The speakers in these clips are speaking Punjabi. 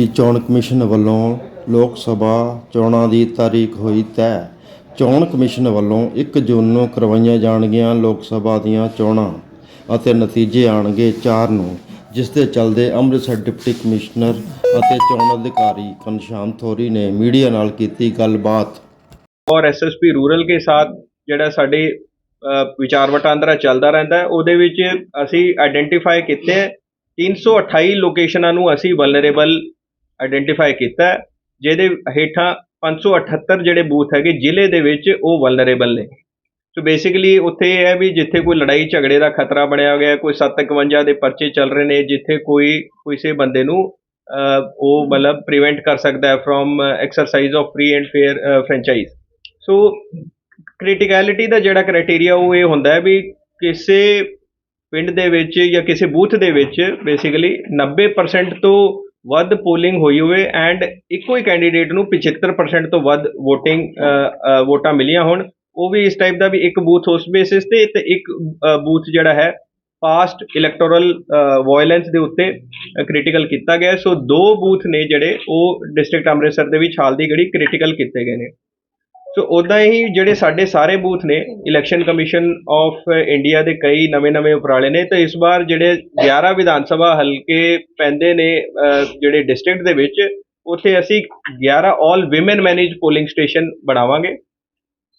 ਭਾਰਤੀ ਚੋਣ ਕਮਿਸ਼ਨ ਵੱਲੋਂ ਲੋਕ ਸਭਾ ਚੋਣਾਂ ਦੀ ਤਾਰੀਖ ਹੋਈ ਤੈਅ ਚੋਣ ਕਮਿਸ਼ਨ ਵੱਲੋਂ 1 ਜੂਨ ਨੂੰ ਕਰਵਾਈਆਂ ਜਾਣਗੀਆਂ ਲੋਕ ਸਭਾ ਦੀਆਂ ਚੋਣਾਂ ਅਤੇ ਨਤੀਜੇ ਆਣਗੇ 4 ਨੂੰ, ਜਿਸ ਦੇ ਚੱਲਦੇ ਅੰਮ੍ਰਿਤਸਰ ਡਿਪਟੀ ਕਮਿਸ਼ਨਰ ਅਤੇ ਚੋਣ ਅਧਿਕਾਰੀ ਘਨਸ਼ਾਮ ਥੋਰੀ ਨੇ ਮੀਡੀਆ ਨਾਲ ਕੀਤੀ ਗੱਲਬਾਤ। ਔਰ ਐਸਐਸਪੀ ਰੂਰਲ ਕੇ ਸਾਥ ਜਿਹੜਾ ਸਾਡੇ ਵਿਚਾਰ ਵਟਾਂਦਰਾ ਚੱਲਦਾ ਰਹਿੰਦਾ ਹੈ, ਉਹਦੇ ਵਿੱਚ ਅਸੀਂ ਆਇਡੈਂਟੀਫਾਈ ਕੀਤੇ ਹੈ। 328 ਲੋਕੇਸ਼ਨਾਂ ਨੂੰ ਅਸੀਂ ਵਲਨਰੇਬਲ ਆਇਡੈਂਟੀਫਾਈ ਕੀਤਾ ਜਿਹਦੇ ਹੇਠਾਂ 578 ਜਿਹੜੇ ਬੂਥ ਹੈਗੇ ਜ਼ਿਲ੍ਹੇ ਦੇ ਵਿੱਚ ਉਹ ਵਲਨਰੇਬਲ ਨੇ। ਸੋ ਬੇਸਿਕਲੀ ਉੱਥੇ ਇਹ ਹੈ ਵੀ ਜਿੱਥੇ ਕੋਈ ਲੜਾਈ ਝਗੜੇ ਦਾ ਖਤਰਾ ਬਣਿਆ ਹੋਇਆ ਹੈ, ਕੋਈ 751 ਦੇ ਪਰਚੇ ਚੱਲ ਰਹੇ ਨੇ ਜਿੱਥੇ ਕੋਈ ਕਿਸੇ ਬੰਦੇ ਨੂੰ ਉਹ ਮਤਲਬ ਪ੍ਰੀਵੈਂਟ ਕਰ ਸਕਦਾ ਹੈ from exercise of free and fair franchise so criticality ਦਾ ਜਿਹੜਾ ਕ੍ਰਾਈਟੇਰੀਆ ਉਹ ਇਹ ਹੁੰਦਾ ਹੈ ਵੀ ਕਿਸੇ ਪਿੰਡ ਦੇ ਵਿੱਚ ਜਾਂ ਕਿਸੇ ਬੂਥ ਦੇ ਵਿੱਚ ਬੇਸਿਕਲੀ 90% ਤੋਂ ਵੱਧ ਪੋਲਿੰਗ ਹੋਈ ਹੋਵੇ ਐਂਡ ਇੱਕੋ ਹੀ ਕੈਂਡੀਡੇਟ ਨੂੰ 75% ਤੋਂ ਵੱਧ VOTING ਵੋਟਾਂ ਮਿਲੀਆਂ ਹੋਣ। ਉਹ ਵੀ ਇਸ ਟਾਈਪ ਦਾ ਵੀ ਇੱਕ ਬੂਥ ਉਸ ਬੇਸਿਸ ਤੇ ਤੇ ਇੱਕ ਬੂਥ ਜਿਹੜਾ ਹੈ ਪਾਸਟ ਇਲੈਕਟੋਰਲ ਵਾਇਲੈਂਸ ਦੇ ਉੱਤੇ ਕ੍ਰਿਟੀਕਲ ਕੀਤਾ ਗਿਆ। ਸੋ ਦੋ ਬੂਥ ਨੇ ਜਿਹੜੇ ਉਹ ਡਿਸਟ੍ਰਿਕਟ ਅੰਮ੍ਰਿਤਸਰ ਦੇ ਵਿੱਚ ਹਾਲ ਦੀ ਘੜੀ ਕ੍ਰਿਟੀਕਲ ਕੀਤੇ ਗਏ ਨੇ। ਸੋ ਉਦਾਂ ਹੀ ਜਿਹੜੇ ਸਾਡੇ ਸਾਰੇ ਬੂਥ ਨੇ ਇਲੈਕਸ਼ਨ ਕਮਿਸ਼ਨ ਆਫ ਇੰਡੀਆ ਦੇ ਕਈ ਨਵੇਂ-ਨਵੇਂ ਉਪਰਾਲੇ ਨੇ, ਤਾਂ ਇਸ ਵਾਰ ਜਿਹੜੇ 11 ਵਿਧਾਨ ਸਭਾ ਹਲਕੇ ਪੈਂਦੇ ਨੇ ਜਿਹੜੇ ਡਿਸਟ੍ਰਿਕਟ ਦੇ ਵਿੱਚ, ਉੱਥੇ ਅਸੀਂ 11 all women manage polling station ਬਣਾਵਾਂਗੇ।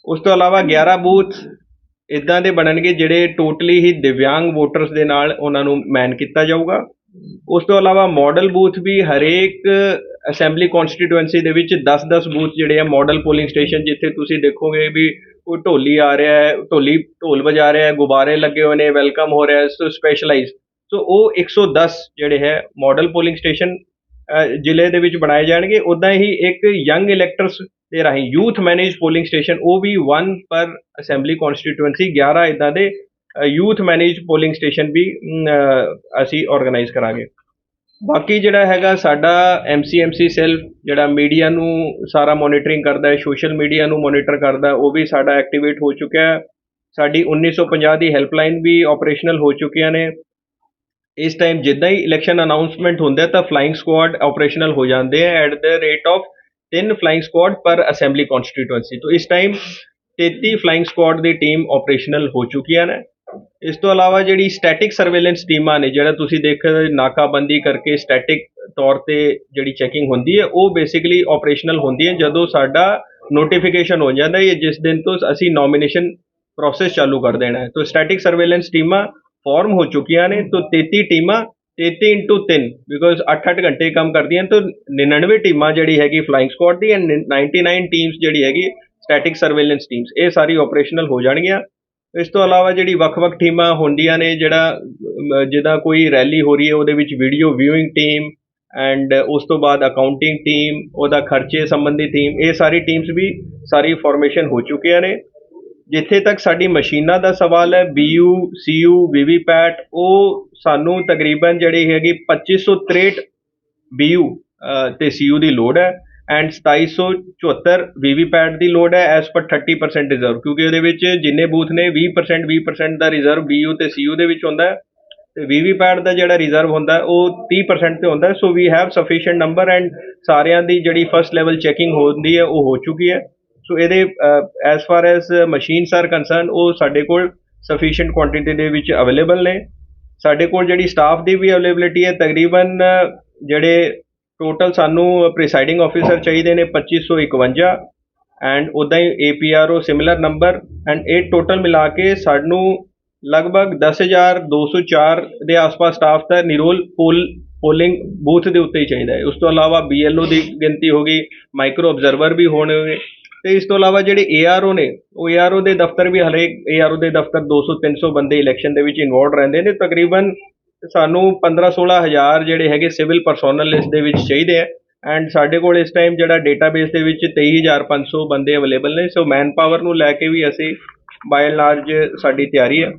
ਉਸ ਤੋਂ ਇਲਾਵਾ 11 ਬੂਥ ਇਦਾਂ ਦੇ ਬਣਨਗੇ ਜਿਹੜੇ ਟੋਟਲੀ ਹੀ ਦਿਵਿਆਂਗ ਵੋਟਰਸ ਦੇ ਨਾਲ ਉਹਨਾਂ ਨੂੰ ਮੈਨ ਕੀਤਾ ਜਾਊਗਾ। ਉਸ ਤੋਂ ਇਲਾਵਾ ਮਾਡਲ ਬੂਥ ਵੀ ਹਰੇਕ ਅਸੈਂਬਲੀ ਕਨਸਟੀਟੂਐਂਸੀ ਦੇ ਵਿੱਚ 10-10 ਬੂਥ ਜਿਹੜੇ ਆ ਮਾਡਲ ਪੋਲਿੰਗ ਸਟੇਸ਼ਨ ਜਿੱਥੇ ਤੁਸੀਂ ਦੇਖੋਗੇ ਵੀ ਕੋਈ ਢੋਲੀ ਆ ਰਿਹਾ ਹੈ, ਢੋਲੀ, ਢੋਲ ਵਜਾ ਰਿਹਾ ਹੈ, ਗੁਬਾਰੇ ਲੱਗੇ ਹੋਏ ਨੇ ਵੈਲਕਮ ਹੋ ਰਿਹਾ ਹੈ, ਸੋ ਸਪੈਸ਼ਲਾਈਜ਼ ਸੋ ਉਹ 110 ਜਿਹੜੇ ਹੈ ਮਾਡਲ ਪੋਲਿੰਗ ਸਟੇਸ਼ਨ ਜ਼ਿਲ੍ਹੇ ਦੇ ਵਿੱਚ ਬਣਾਏ ਜਾਣਗੇ। ਉਦਾਂ ਹੀ ਇੱਕ ਯੰਗ ਇਲੈਕਟਰਸ ਦੇ ਰਾਹੀਂ ਯੂਥ ਮੈਨੇਜ ਪੋਲਿੰਗ ਸਟੇਸ਼ਨ ਉਹ ਵੀ 1 ਪਰ ਅਸੈਂਬਲੀ ਕਨਸਟੀਟੂਐਂਸੀ 11 ਇਦਾਂ ਦੇ ਯੂਥ ਮੈਨੇਜ ਪੋਲਿੰਗ ਸਟੇਸ਼ਨ ਵੀ ਅਸੀਂ ਆਰਗੇਨਾਈਜ਼ ਕਰਾਂਗੇ। ਬਾਕੀ ਜਿਹੜਾ ਹੈਗਾ ਸਾਡਾ ਐਮਸੀਐਮਸੀ ਸੈੱਲ ਜਿਹੜਾ ਮੀਡੀਆ ਨੂੰ ਸਾਰਾ ਮੋਨੀਟਰਿੰਗ ਕਰਦਾ ਹੈ ਸੋਸ਼ਲ ਮੀਡੀਆ ਨੂੰ ਮੋਨੀਟਰ ਕਰਦਾ ਉਹ ਵੀ ਸਾਡਾ ਐਕਟੀਵੇਟ ਹੋ ਚੁੱਕਿਆ ਹੈ। ਸਾਡੀ 1950 ਦੀ ਹੈਲਪਲਾਈਨ ਵੀ ਆਪਰੇਸ਼ਨਲ ਹੋ ਚੁੱਕੀਆਂ ਨੇ। ਇਸ ਟਾਈਮ ਜਿੱਦਾਂ ਹੀ ਇਲੈਕਸ਼ਨ ਅਨਾਉਂਸਮੈਂਟ ਹੁੰਦਾ ਤਾਂ ਫਲਾਈਂਗ ਸਕੁਆਡ ਆਪਰੇਸ਼ਨਲ ਹੋ ਜਾਂਦੇ ਹੈ at the rate of 3 flying squad ਪਰ ਅਸੈਂਬਲੀ ਕਨਸਟੀਟੂਐਂਸੀ ਤੋਂ ਇਸ ਟਾਈਮ 33 ਫਲਾਈਂਗ ਸਕੁਆਡ ਦੀ ਟੀਮ ਆਪਰੇਸ਼ਨਲ ਹੋ ਚੁੱਕੀਆਂ ਨੇ। ਇਸ ਤੋਂ ਇਲਾਵਾ ਜਿਹੜੀ ਸਟੈਟਿਕ ਸਰਵੇਲੈਂਸ ਟੀਮਾਂ ਨੇ, ਜਿਹੜਾ ਤੁਸੀਂ ਦੇਖ ਨਾਕਾਬੰਦੀ ਕਰਕੇ ਸਟੈਟਿਕ ਤੌਰ ਤੇ ਜਿਹੜੀ ਚੈਕਿੰਗ ਹੁੰਦੀ ਹੈ, ਉਹ ਬੇਸਿਕਲੀ ਆਪਰੇਸ਼ਨਲ ਹੁੰਦੀ ਹੈ, ਜਦੋਂ ਸਾਡਾ ਨੋਟੀਫਿਕੇਸ਼ਨ ਹੋ ਜਾਂਦਾ ਹੈ, ਜਿਸ ਦਿਨ ਤੋਂ ਅਸੀਂ ਨੋਮੀਨੇਸ਼ਨ ਪ੍ਰੋਸੈਸ ਚਾਲੂ ਕਰ ਦੇਣਾ ਹੈ। ਤਾਂ ਸਟੈਟਿਕ ਸਰਵੇਲੈਂਸ ਟੀਮਾਂ ਫਾਰਮ ਹੋ ਚੁੱਕੀਆਂ ਨੇ, ਤਾਂ 33 ਟੀਮਾਂ 33 into 3 ਬਿਕੋਜ਼ 8-8 ਘੰਟੇ ਕੰਮ ਕਰਦੀਆਂ, ਤਾਂ 99 ਟੀਮਾਂ ਜਿਹੜੀ ਹੈਗੀ ਫਲਾਈਂਗ ਸਕੁਆਡ ਦੀ ਐਂਡ 99 ਟੀਮਸ ਜਿਹੜੀ ਹੈਗੀ ਸਟੈਟਿਕ ਸਰਵੇਲੈਂਸ ਟੀਮਸ ਇਹ ਸਾਰੀ ਆਪਰੇਸ਼ਨਲ ਹੋ ਜਾਣਗੀਆਂ। ਇਸ ਤੋਂ ਇਲਾਵਾ ਜਿਹੜੀ ਵੱਖ-ਵੱਖ ਟੀਮਾਂ ਹੁੰਦੀਆਂ ਨੇ ਜਿਹੜਾ ਅਮ, ਜਿਹਦਾ ਕੋਈ ਰੈਲੀ ਹੋ ਰਹੀ ਹੈ ਉਹਦੇ ਵਿੱਚ ਵੀਡੀਓ ਵਿਊਇੰਗ ਟੀਮ ਐਂਡ ਉਸ ਤੋਂ ਬਾਅਦ ਅਕਾਊਂਟਿੰਗ ਟੀਮ ਉਹਦਾ ਖਰਚੇ ਸੰਬੰਧੀ ਟੀਮ ਇਹ ਸਾਰੀ ਟੀਮਸ ਵੀ ਸਾਰੀ ਫਾਰਮੇਸ਼ਨ ਹੋ ਚੁੱਕੀਆਂ ਨੇ। ਜਿੱਥੇ ਤੱਕ ਸਾਡੀ ਮਸ਼ੀਨਾਂ ਦਾ ਸਵਾਲ ਹੈ BU CU VVPAT ਉਹ ਸਾਨੂੰ ਤਕਰੀਬਨ ਜਿਹੜੀ ਹੈਗੀ 2563 BU ਅਹ, ਤੇ CU ਦੀ ਲੋੜ ਹੈ। ਐਂਡ 2774 VVPAT ਦੀ ਲੋੜ ਹੈ ਐਸ ਪਰ 30% ਰਿਜ਼ਰਵ ਕਿਉਂਕਿ ਉਹਦੇ ਵਿੱਚ ਜਿੰਨੇ ਬੂਥ ਨੇ 20% 20% ਦਾ ਰਿਜ਼ਰਵ BU ਤੇ CU ਦੇ ਵਿੱਚ ਹੁੰਦਾ ਹੈ। ਤੇ VVPAT ਦਾ ਜਿਹੜਾ ਰਿਜ਼ਰਵ ਹੁੰਦਾ, ਉਹ 30% ਤੇ ਹੁੰਦਾ so we have sufficient number and ਸਾਰਿਆਂ ਦੀ ਜਿਹੜੀ ਫਰਸਟ ਲੈਵਲ ਚੈਕਿੰਗ ਹੁੰਦੀ ਹੈ, ਉਹ ਹੋ ਚੁੱਕੀ ਹੈ। ਸੋ ਇਹਦੇ as far as machines are concern ਉਹ ਸਾਡੇ ਕੋਲ ਸਫੀਸ਼ੀਐਂਟ ਕੁਆਂਟੀਟੀ ਦੇ ਵਿੱਚ ਅਵੇਲੇਬਲ ਨੇ। ਸਾਡੇ ਕੋਲ ਜਿਹੜੀ ਸਟਾਫ ਦੀ ਵੀ ਅਵੇਲੇਬਿਲਿਟੀ ਹੈ, ਤਕਰੀਬਨ, ਜਿਹੜੇ ਟੋਟਲ ਸਾਨੂੰ ਪ੍ਰੀਸਾਈਡਿੰਗ ਆਫੀਸਰ ਚਾਹੀਦੇ ਨੇ 2551 ਐਂਡ ਉਦਾਂ ਹੀ ਏਪੀਆਰਓ ਸਿਮਿਲਰ ਨੰਬਰ ਐਂਡ ਇਹ ਟੋਟਲ ਮਿਲਾ ਕੇ ਸਾਨੂੰ ਲਗਭਗ 10204 ਦੇ ਆਸ-ਪਾਸ ਸਟਾਫ ਦਾ ਨਿਰੋਲ ਪੋਲ ਪੋਲਿੰਗ ਬੂਥ ਦੇ ਉੱਤੇ ਹੀ ਚਾਹੀਦਾ ਹੈ। ਉਸ ਤੋਂ ਇਲਾਵਾ ਬੀਐਲਓ ਦੀ ਗਿਣਤੀ ਹੋ ਗਈ ਮਾਈਕਰੋ ਆਬਜ਼ਰਵਰ ਵੀ ਹੋਣਗੇ ਤੇ ਇਸ ਤੋਂ ਇਲਾਵਾ ਜਿਹੜੇ ਏਆਰਓ ਨੇ ਉਹ ਏਆਰਓ ਦੇ ਦਫ਼ਤਰ ਵੀ ਹਰੇਕ ਏਆਰਓ ਦੇ ਦਫ਼ਤਰ 200 300 ਬੰਦੇ ਇਲੈਕਸ਼ਨ ਦੇ ਵਿੱਚ ਇਨਵੋਲਡ ਰਹਿੰਦੇ ਨੇ। ਤਕਰੀਬਨ ਸਾਨੂੰ 15 16 ਹਜ਼ਾਰ ਜਿਹੜੇ ਹੈਗੇ ਸਿਵਲ ਪਰਸੋਨਲ ਇਸ ਦੇ ਵਿੱਚ ਚਾਹੀਦੇ ਆ। ਐਂਡ ਸਾਡੇ ਕੋਲ ਇਸ ਟਾਈਮ ਜਿਹੜਾ ਡੇਟਾਬੇਸ ਦੇ ਵਿੱਚ 23500 ਬੰਦੇ ਅਵੇਲੇਬਲ ਨੇ। ਸੋ ਮੈਨ ਪਾਵਰ ਨੂੰ ਲੈ ਕੇ ਵੀ ਅਸੀਂ ਬਾਈ ਐਂਡ ਲਾਰਜ ਸਾਡੀ ਤਿਆਰੀ ਹੈ